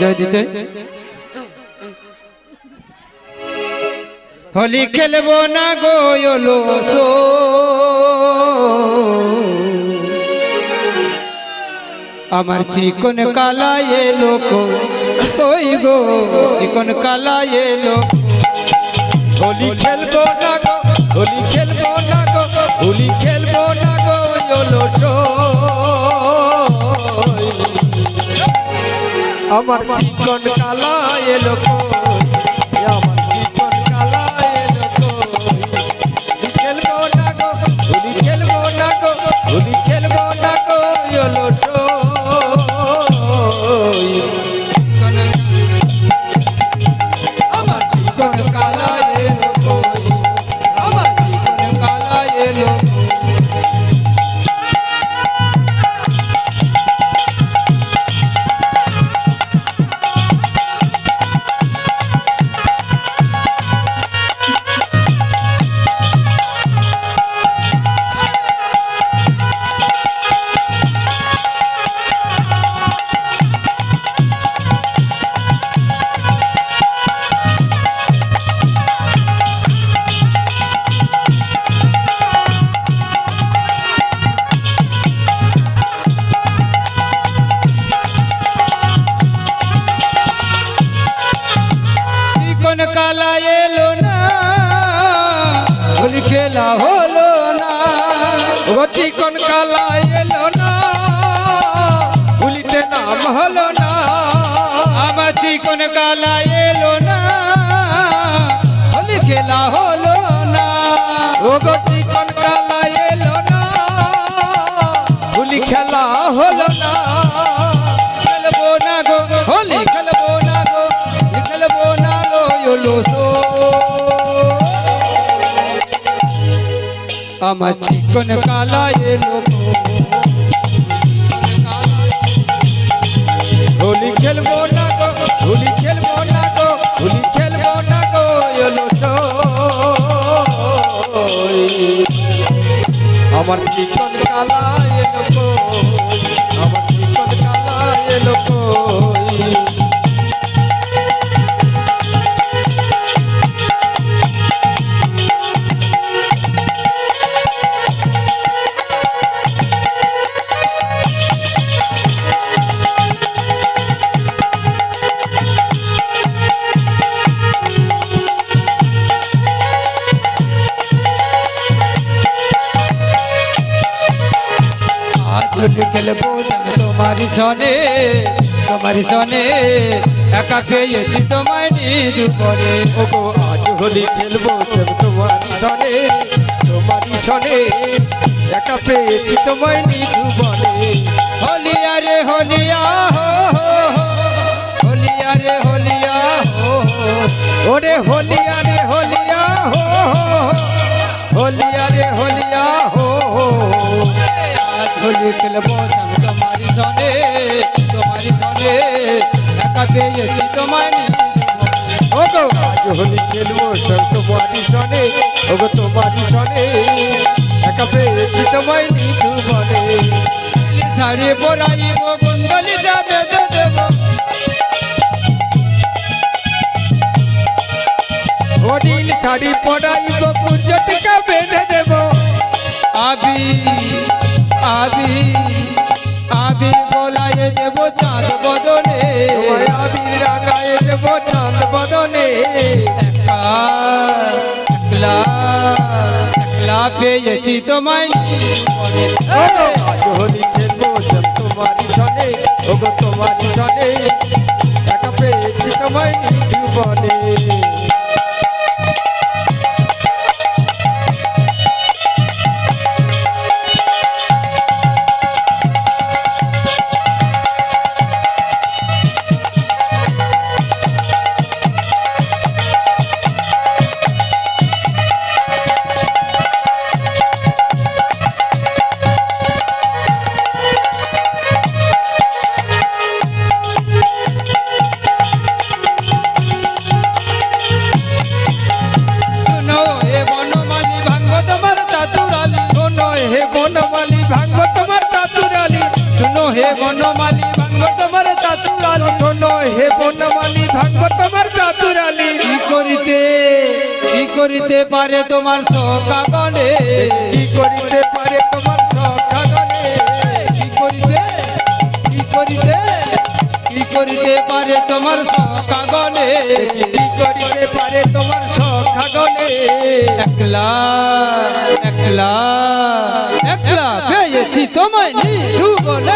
জয় দিতে। হোলি খেলব না গো সো আমার চিকন কালা এলো ওই গো চিকন কালা এলো হোলি খেলব না গো, হোলি খেলব না গো, হোলি খেলব আমার চিকন কালা এলো? আমার খেলা হলো না। ও চিকন কালা এলো না। ভুলিতে নাম হলো না। আমার চিকন কালা এলো না আমার চিকন কালা এলো হোলি খেলব না গো, হোলি খেলব না গো, হোলি খেলব না গো, এলো আমার চিকন কালা এলো আমার চিকন কালা এলো খেলব আমি তোমারি সনে তোমারি সনে একা পেয়েছি তোমায় নিজ পরে ওগো আজ হোলি খেলব সব তোমারি সনে তোমারি সনে একা পেয়েছি তোমায় নিধু বনে হোলিয়া রে হোলিয়া হো। হোলিয়া রে হোলিয়া হো। ওরে হোলিয়া রে হোলিয়া হোলি খেলব আমি তোমারি সনে তোমারি সনে একা পেয়েছি নিজ ওগো, আজ হোলি খেলব তোমারি সনে ওগো তোমারি সনে একা পেয়েছি তোমায় নিধু বনে শাড়ি পরাইব দেব হরিল শাড়ি পরাইব বেঁধে দেব। আবি আবি আবি বলায়ে দেব চাঁদ বদনে। আবির রাগায় দেব চাঁদ বদনে। একা একলা একলা পেয়েছি তোমায়। হোলি খেলব তোমারি সনে ওগো তোমারি সনে একা পেয়েছি তোমায় হে বনমালী ভাঙ্গ তোমার চাতুরালি। শোনো হে তোমার চাতুরালি। কি করিতে কি করিতে পারে তোমার সকাগনে কি করিতে পারে তোমার সখাগনে কি করিতে কি করিতে কি করিতে পারে তোমার সকাগনে কি করিতে পারে তোমার সখাগনে একলা একলা একলা। পেয়েছি তোমায় দুবনে আজ